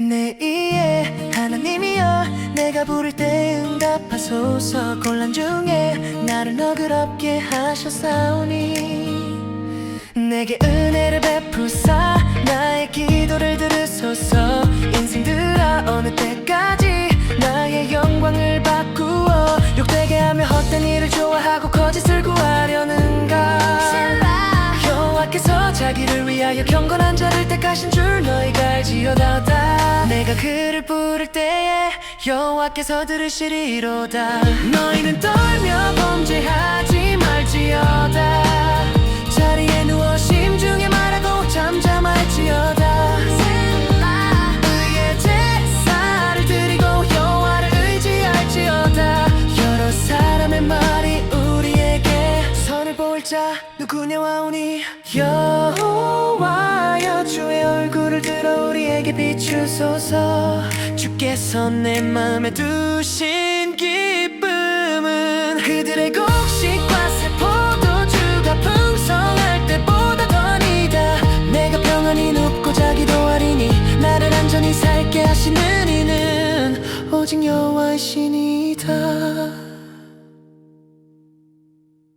내 이에 하나님이여 내가 부를 때 응답하소서. 곤란 중에 나를 너그럽게 하셨사오니 내게 은혜를 베푸사 나의 기도를 들으소서. 인생들아 어느 때까지 나의 영광을 바꾸어 욕되게 하며 헛된 일을 좋아하고 거짓을 구하려는가? 여호와께서 자기를 위하여 경건한 자를 택하신 알지어다 내가 그를 부를 때에 여호와께서 들으시리로다. 너희는 떨며 범죄하지 말지어다. 자리에 누워 심중에 말하고 잠잠할지어다. 의의 제사를 드리고 여호와를 의지할지어다. 여러 사람의 말이 우리에게 선을 보일 자. 누구냐 와오니 여호와여 주의 얼굴을 우리에게 비추소서 주께서 내 마음에 두신 기쁨은 그들의 곡식과 새 포도 주가 풍성할 때보다 더니다. 내가 평안히 눕고 자기도 하리니 나를 안전히 살게 하시는 이는 오직 여호와이시니이다